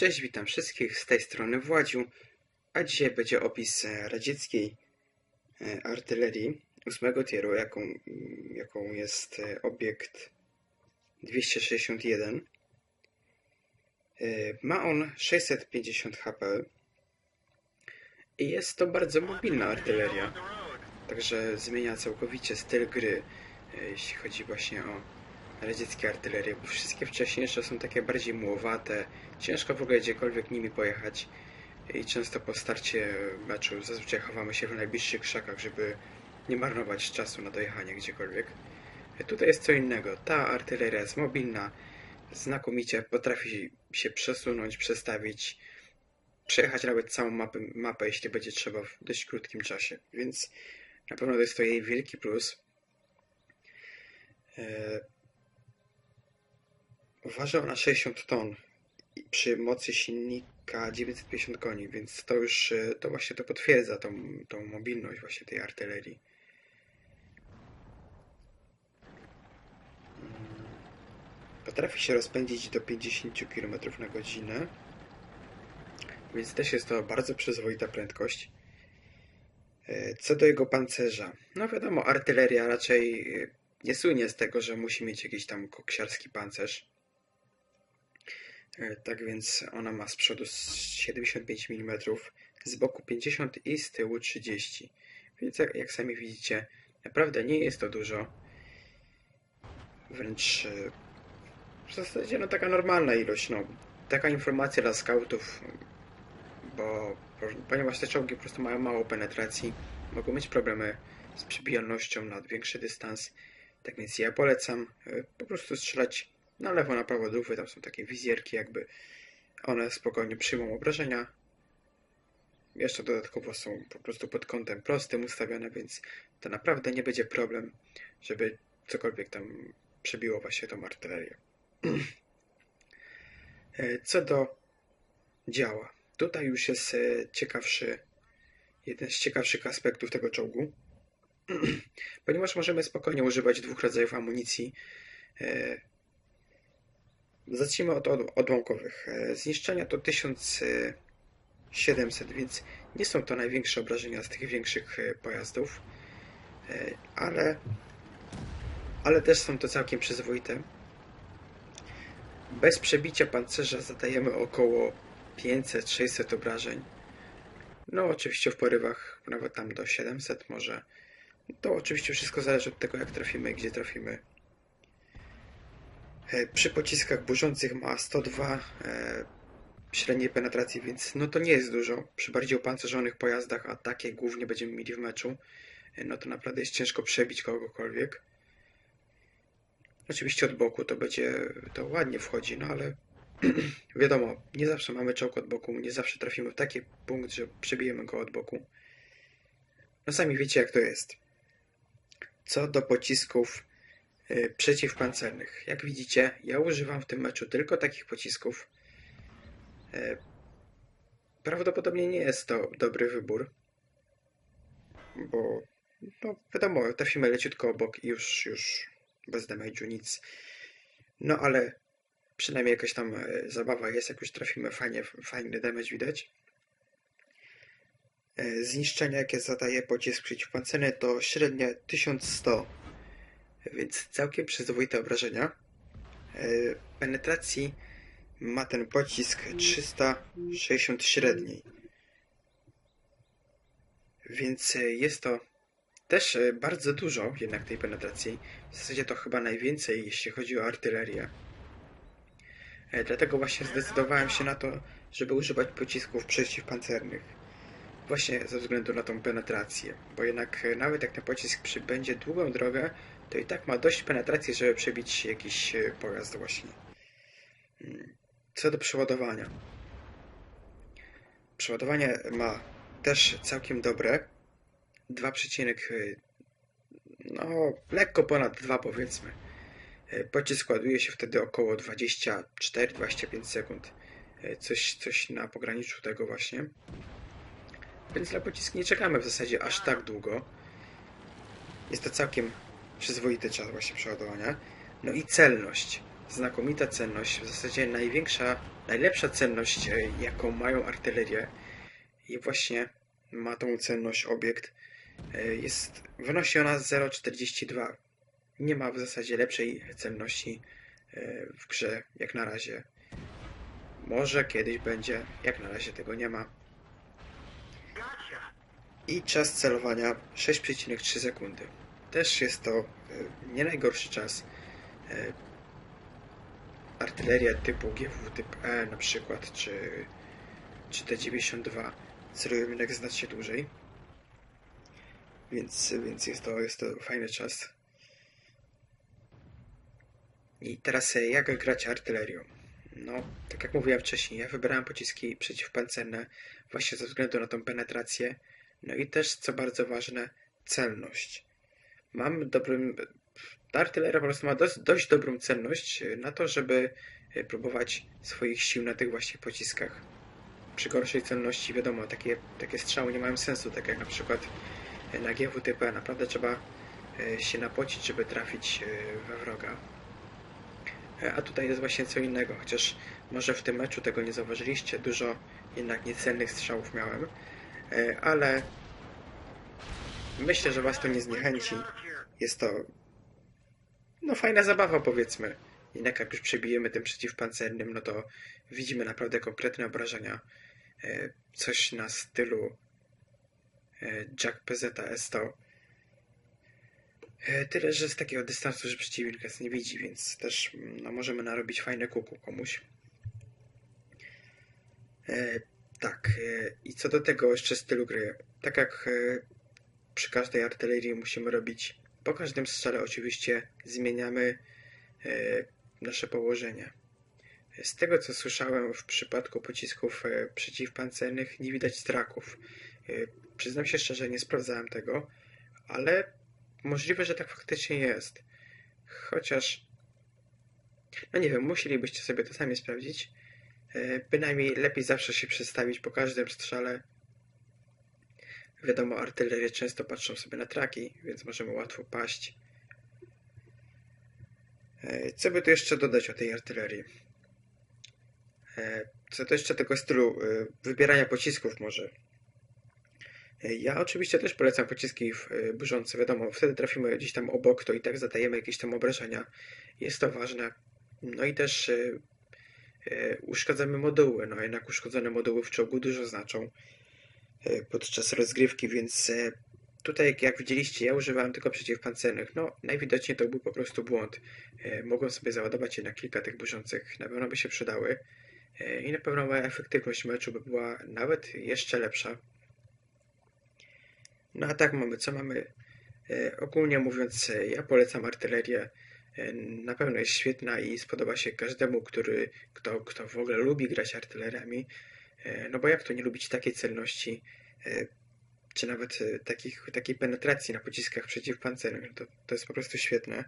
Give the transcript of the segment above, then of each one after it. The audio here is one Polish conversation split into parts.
Cześć, witam wszystkich z tej strony Władziu, a dzisiaj będzie opis e, radzieckiej e, artylerii ósmego tieru, jaką, jaką jest e, obiekt 261. E, Ma on 650 HP i jest to bardzo mobilna artyleria, także zmienia całkowicie styl gry, jeśli chodzi właśnie o radzieckie artylerie, bo wszystkie wcześniejsze są takie bardziej mułowate, ciężko w ogóle gdziekolwiek nimi pojechać i często po starcie meczu zazwyczaj chowamy się w najbliższych krzakach, żeby nie marnować czasu na dojechanie gdziekolwiek. Tutaj jest co innego. Ta artyleria jest mobilna, znakomicie potrafi się przesunąć, przestawić, przejechać nawet całą mapę, mapę, jeśli będzie trzeba w dość krótkim czasie, więc na pewno to jest to jej wielki plus. E, Waży ona 60 ton przy mocy silnika 950 koni, więc to już e, to właśnie to potwierdza tą, tą mobilność właśnie tej artylerii. Mm. Potrafi się rozpędzić do 50 km na godzinę, więc też jest to bardzo przyzwoita prędkość. E, Co do jego pancerza, no wiadomo, artyleria raczej e, nie słynie z tego, że musi mieć jakiś tam koksiarski pancerz. E, Tak więc ona ma z przodu 75 mm, z boku 50 i z tyłu 30. Więc jak, jak sami widzicie, naprawdę nie jest to dużo. Wręcz e, w zasadzie no taka normalna ilość. No, taka informacja dla scoutów, bo ponieważ te czołgi po prostu mają mało penetracji, mogą mieć problemy z przebijalnością na większy dystans. Tak więc ja polecam e, po prostu strzelać na lewo, na prawo drówy, tam są takie wizjerki, jakby one spokojnie przyjmą obrażenia. Jeszcze dodatkowo są po prostu pod kątem prostym ustawione, więc to naprawdę nie będzie problem, żeby cokolwiek tam przebiło właśnie tą artylerię. E, Co do działa, tutaj już jest e, ciekawszy, jeden z ciekawszych aspektów tego czołgu, ponieważ możemy spokojnie używać dwóch rodzajów amunicji. Zacznijmy od od- odłamkowych. E, Zniszczenia to 1700, więc nie są to największe obrażenia z tych większych e, pojazdów, E, ale, ale też są to całkiem przyzwoite. Bez przebicia pancerza zadajemy około 500-600 obrażeń. No, oczywiście w porywach nawet tam do 700 może. To oczywiście wszystko zależy od tego, jak trafimy i gdzie trafimy. E, Przy pociskach burzących ma 102 e, średniej penetracji, więc no to nie jest dużo. Przy bardziej opancerzonych pojazdach, a takie głównie będziemy mieli w meczu, e, no to naprawdę jest ciężko przebić kogokolwiek. Oczywiście od boku to będzie, to ładnie wchodzi, no ale wiadomo, nie zawsze mamy czołg od boku, nie zawsze trafimy w taki punkt, że przebijemy go od boku. No sami wiecie jak to jest. Co do pocisków przeciwpancernych. Jak widzicie, ja używam w tym meczu tylko takich pocisków. Y, Prawdopodobnie nie jest to dobry wybór, bo no wiadomo, trafimy leciutko obok i już, już bez damage'u nic. No ale przynajmniej jakaś tam e, zabawa jest, jak już trafimy fajnie, fajny damage widać. E, Zniszczenia, jakie zadaje pocisk przeciwpancerny, to średnie 1100, więc całkiem przyzwoite obrażenia. E, Penetracji ma ten pocisk 360 średniej, więc e, jest to też e, bardzo dużo jednak tej penetracji. W zasadzie to chyba najwięcej, jeśli chodzi o artylerię. Dlatego właśnie zdecydowałem się na to, żeby używać pocisków przeciwpancernych. Właśnie ze względu na tą penetrację. Bo jednak nawet jak ten pocisk przybędzie długą drogę, to i tak ma dość penetracji, żeby przebić jakiś e, pojazd właśnie. Mm. Co do przeładowania. Przeładowanie ma też całkiem dobre. 2, no lekko ponad 2 powiedzmy. E, Pocisk ładuje się wtedy około 24-25 sekund. E, Coś, coś na pograniczu tego właśnie. Więc dla pocisku nie czekamy w zasadzie aż tak długo. Jest to całkiem przyzwoity czas właśnie przeładowania. No i celność. Znakomita celność. W zasadzie największa, najlepsza cenność, e, jaką mają artylerie i właśnie ma tą cenność obiekt, e, jest, wynosi ona 0,42. Nie ma w zasadzie lepszej cenności e, w grze jak na razie. Może kiedyś będzie, jak na razie tego nie ma. I czas celowania 6,3 sekundy. Też jest to e, nie najgorszy czas. E, Artyleria typu GW typ E na przykład, czy, czy T92 celują jednak znacznie dłużej. Więc, więc jest, to, jest to fajny czas. I teraz e, jak grać artylerią? No, tak jak mówiłem wcześniej, ja wybrałem pociski przeciwpancerne właśnie ze względu na tą penetrację. No i też, co bardzo ważne, celność. Mam dobrym... Ta artyleria po prostu ma dość, dość dobrą celność e, na to, żeby e, próbować swoich sił na tych właśnie pociskach. Przy gorszej celności, wiadomo, takie, takie strzały nie mają sensu, tak jak na przykład e, na GWTP. Naprawdę trzeba się napocić, żeby trafić we wroga. A tutaj jest właśnie co innego, chociaż może w tym meczu tego nie zauważyliście, dużo jednak niecelnych strzałów miałem, ale myślę, że Was to nie zniechęci. Jest to no fajna zabawa powiedzmy. Jednak jak już przebijemy tym przeciwpancernym, no to widzimy naprawdę konkretne obrażenia. E, Coś na stylu e, Jack PZS100. E, Tyle, że z takiego dystansu, że przeciwnik nas nie widzi, więc też no, możemy narobić fajne kuku komuś. Tak, i co do tego jeszcze stylu gry. Tak jak przy każdej artylerii musimy robić, po każdym strzale oczywiście zmieniamy e, nasze położenie. Z tego co słyszałem w przypadku pocisków e, przeciwpancernych nie widać straków. E, Przyznam się szczerze, nie sprawdzałem tego, ale możliwe, że tak faktycznie jest. Chociaż, no nie wiem, musielibyście sobie to sami sprawdzić. Bynajmniej lepiej zawsze się przedstawić po każdym strzale. Wiadomo, artylerie często patrzą sobie na traki, więc możemy łatwo paść. E, Co by tu jeszcze dodać o tej artylerii? E, Co do jeszcze tego stylu e, wybierania pocisków może. Ja oczywiście też polecam pociski burzące, wiadomo, wtedy trafimy gdzieś tam obok, to i tak zadajemy jakieś tam obrażenia. Jest to ważne. No i też uszkadzamy moduły, no jednak uszkodzone moduły w czołgu dużo znaczą podczas rozgrywki, więc e, tutaj jak, widzieliście, ja używałem tylko przeciwpancernych. No, najwidoczniej to był po prostu błąd. E, Mogłem sobie załadować je na kilka tych burzących, na pewno by się przydały. E, I na pewno moja efektywność meczu by była nawet jeszcze lepsza. No a tak mamy, co mamy? E, ogólnie mówiąc, e, ja polecam artylerię. E, na pewno jest świetna i spodoba się każdemu, który, kto, kto w ogóle lubi grać artyleriami. E, no bo jak to nie lubić takiej celności, e, czy nawet e, takich, takiej penetracji na pociskach przeciwpancernych? To, to jest po prostu świetne.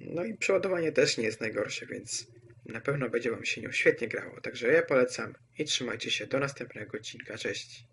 No i przeładowanie też nie jest najgorsze, więc na pewno będzie Wam się nią świetnie grało. Także ja polecam i trzymajcie się do następnego odcinka. Cześć!